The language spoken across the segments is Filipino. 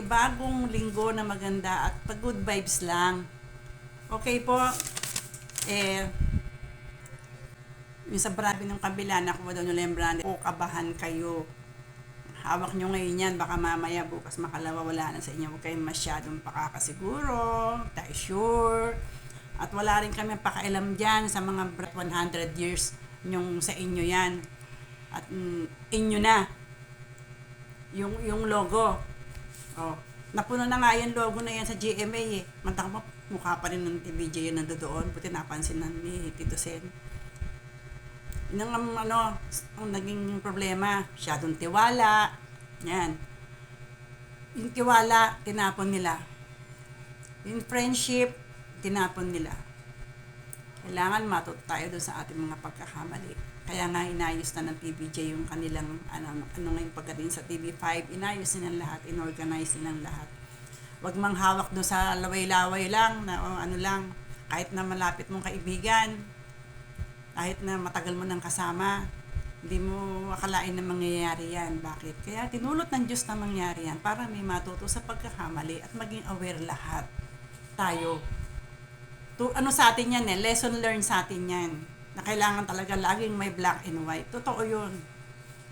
panibagong linggo na maganda at pag good vibes lang. Okay po, eh, yung sa brabi ng kabila, nakuha daw nyo yung brand, o kabahan kayo. Hawak nyo ngayon yan, baka mamaya bukas makalawa wala na sa inyo. Huwag kayong masyadong pakakasiguro, tayo sure. At wala rin kami pakailam dyan sa mga bra- 100 years yung sa inyo yan. At mm, inyo na. Yung, yung logo. Oh, napuno na nga yung logo na yan sa GMA eh. Mantang mo, mukha pa rin ng TVJ yun nandoon. Buti napansin na ni Tito Sen. Yun ang ano, ang naging problema. Masyadong tiwala. Yan. Yung tiwala, tinapon nila. Yung friendship, tinapon nila. Kailangan matuto tayo doon sa ating mga pagkakamali. Kaya nga inayos na ng TVJ yung kanilang ano, ano ngayon pagdating sa TV5, inayos nilang lahat, inorganize nilang lahat. Huwag mang hawak doon sa laway-laway lang, na o ano lang, kahit na malapit mong kaibigan, kahit na matagal mo nang kasama, hindi mo akalain na mangyayari yan. Bakit? Kaya tinulot ng Diyos na mangyari yan para may matuto sa pagkakamali at maging aware lahat tayo. To, ano sa atin yan eh, lesson learned sa atin yan. Na kailangan talaga laging may black and white. Totoo yun.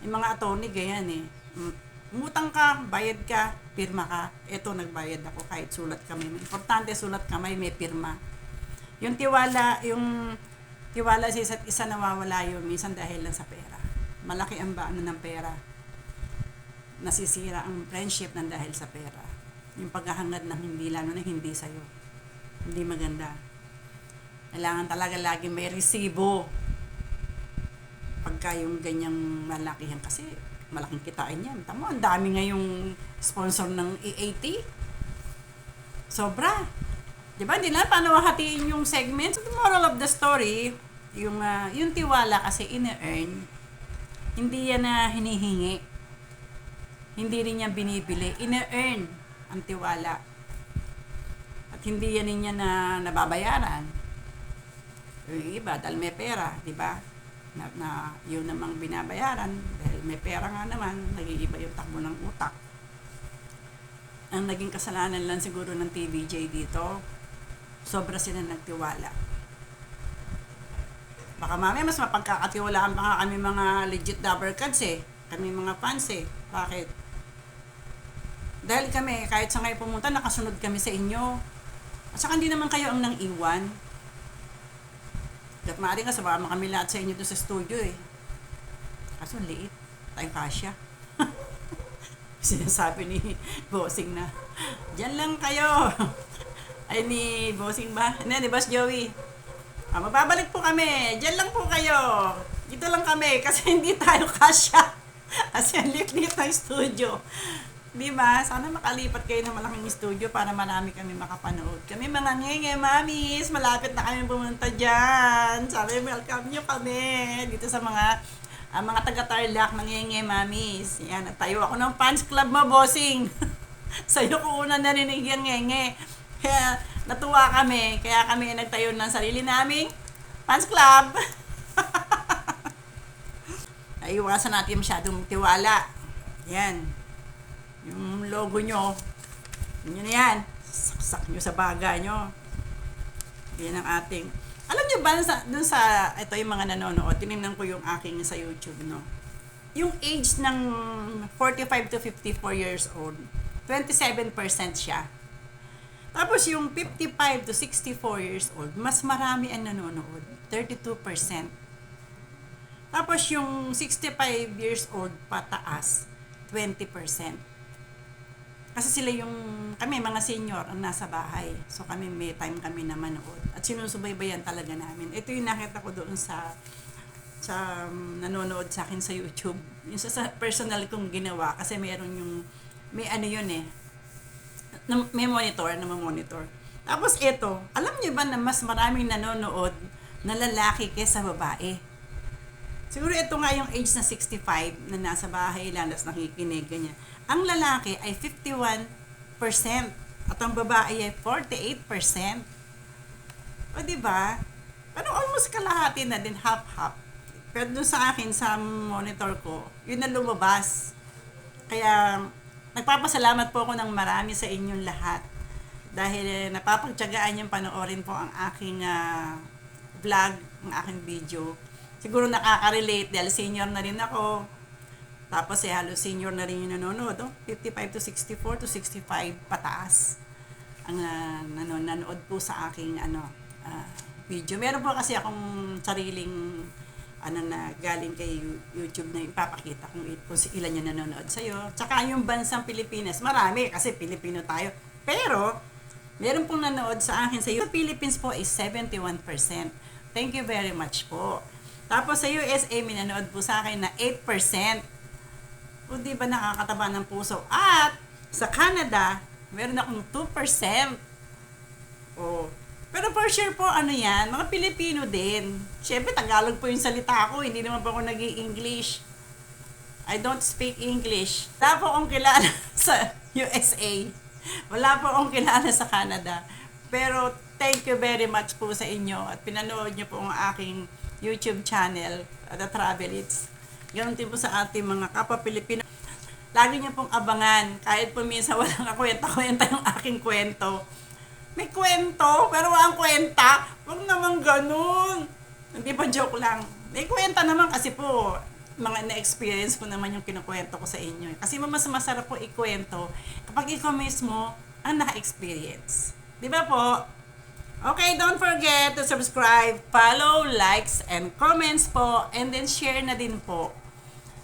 Yung mga attorney, ganyan eh. Mm, Umutang ka, bayad ka, pirma ka. Eto, nagbayad ako kahit sulat kami. Importante, sulat kamay, may pirma. Yung tiwala, yung tiwala sa isa't isa nawawala yun, minsan dahil lang sa pera. Malaki ang baano ng pera. Nasisira ang friendship ng dahil sa pera. Yung paghahangad ng hindi, lalo na hindi sa'yo. Hindi maganda. Kailangan talaga lagi may resibo. Pagka yung ganyang malakihan kasi malaking kitain yan. Tamo, ang dami ngayong sponsor ng EAT. Sobra. Di ba? Hindi na paano hatiin yung segments. The moral of the story, yung, ah, yung tiwala kasi ine-earn, hindi yan na hinihingi. Hindi rin niya binibili. Ine-earn ang tiwala. At hindi yan niya na nababayaran. Yung iba, dahil may pera, di ba? Na, na yun namang binabayaran, dahil may pera nga naman, nag-iiba yung takbo ng utak. Ang naging kasalanan lang siguro ng TVJ dito, sobra sila nagtiwala. Baka mamaya mas mapagkakatiwalaan pa nga kami mga legit dabber cards eh. Kami mga fans eh. Bakit? Dahil kami, kahit sa ngayon pumunta, nakasunod kami sa inyo. At saka hindi naman kayo ang nang iwan. At maaari nga, sabama kami lahat sa inyo doon sa studio eh. Kaso liit. Tayong kasya. Sinasabi ni Bossing na, Diyan lang kayo. Ay ni Bossing ba? Ano, ni Boss Joey. Ah, mababalik po kami. Diyan lang po kayo. Dito lang kami kasi hindi tayo kasya. Kasi ang liit-liit ng studio. Di ba? Sana makalipat kayo ng malaking studio para marami kami makapanood. Kami mga ngenge, mamis, malapit na kami pumunta dyan. Sana welcome nyo kami dito sa mga ah, mga taga-Tarlac, mga ngenge, mamis. Yan, nagtayo ako ng fans club mo, bossing. Sa'yo ko una narinig yan, ngenge. Kaya natuwa kami. Kaya kami nagtayo ng sarili naming fans club. Ay, iwasan natin masyadong tiwala. Yan. Yung logo nyo, yun na yan. Saksak nyo sa baga nyo. Yan ang ating. Alam nyo ba, sa, dun sa, ito yung mga nanonood, tinignan ko yung aking sa YouTube, no? Yung age ng 45 to 54 years old, 27% siya. Tapos yung 55 to 64 years old, mas marami ang nanonood, 32%. Tapos yung 65 years old pataas, 20%. Kasi sila yung, kami mga senior ang nasa bahay. So kami may time kami na manood. At sinusubaybayan talaga namin. Ito yung nakita ko doon sa sa um, nanonood sa akin sa YouTube. Yung sa, sa personal kong ginawa kasi meron yung may ano yun eh. Na, may monitor na monitor. Tapos ito, alam niyo ba na mas maraming nanonood na lalaki kaysa babae? Siguro ito nga yung age na 65 na nasa bahay lang, tapos nakikinig, ganyan. Ang lalaki ay 51% at ang babae ay 48%. O di ba? Ano almost kalahati na din, half-half. Pero dun sa akin, sa monitor ko, yun na lumabas. Kaya, nagpapasalamat po ako ng marami sa inyong lahat. Dahil eh, napapagtyagaan yung panoorin po ang aking ah, vlog, ang aking video. Siguro nakaka-relate dahil senior na rin ako. Tapos eh, halos senior na rin yung nanonood. Oh? 55 to 64 to 65 pataas ang ah, nano- nanood po sa aking ano ah, video. Meron po kasi akong sariling ano na galing kay You- YouTube na ipapakita kung, kung ilan yung nanonood sa'yo. Tsaka yung bansang Pilipinas, marami kasi Pilipino tayo. Pero, meron pong nanood sa akin sa YouTube. Philippines po is 71%. Thank you very much po. Tapos sa USA, may nanood po sa akin na 8%. O di ba nakakataba ng puso? At sa Canada, meron akong 2%. Oh. Pero for sure po, ano yan, mga Pilipino din. Siyempre, Tagalog po yung salita ko, hindi naman po ako nag english I don't speak English. Wala po akong kilala sa USA. Wala po akong kilala sa Canada. Pero thank you very much po sa inyo at pinanood niyo po ang aking YouTube channel, The Travel It's. Ganon din po sa ating mga kapwa Pilipino. Lagi niyo pong abangan, kahit po minsan walang kwenta-kwenta yung aking kwento. May kwento, pero walang kwenta. Huwag naman ganun. Hindi pa joke lang. May kwenta naman kasi po, mga na-experience ko naman yung kinukwento ko sa inyo. Kasi mas masarap po ikwento kapag ikaw mismo ang naka-experience. Di ba po? Okay, don't forget to subscribe, follow, likes, and comments po. And then share na din po.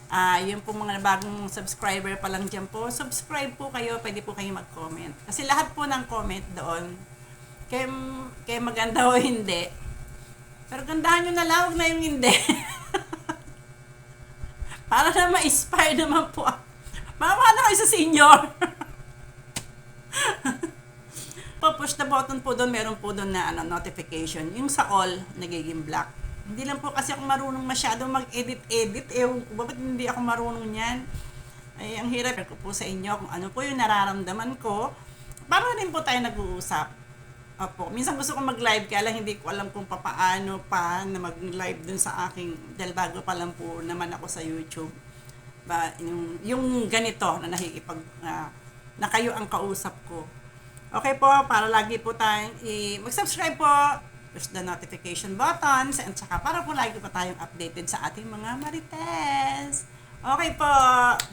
Ah, yun po mga bagong subscriber pa lang dyan po. Subscribe po kayo, pwede po kayo mag-comment. Kasi lahat po ng comment doon, kaya, kaya maganda o hindi. Pero gandahan nyo na lang, huwag na yung hindi. Para na ma-inspire naman po. ako. Mama na kayo sa senior. Pa-push the button po doon, meron po doon na ano, notification. Yung sa all, nagiging black. Hindi lang po kasi ako marunong masyadong mag-edit-edit. Eh, bakit hindi ako marunong yan? Ay, ang hirap ko po sa inyo kung ano po yung nararamdaman ko. Para rin po tayo nag-uusap. Opo. Minsan gusto ko mag-live kaya lang hindi ko alam kung papaano pa na mag-live dun sa aking dahil bago pa lang po naman ako sa YouTube. Ba, yung, yung ganito na nakikipag ah, na kayo ang kausap ko. Okay po, para lagi po tayong i- mag-subscribe po, push the notification buttons, and saka para po lagi po tayong updated sa ating mga marites. Okay po,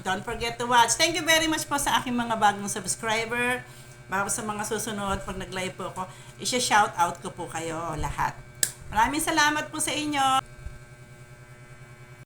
don't forget to watch. Thank you very much po sa aking mga bagong subscriber. Para sa mga susunod, pag nag-live po ako, isya-shout out ko po kayo lahat. Maraming salamat po sa inyo.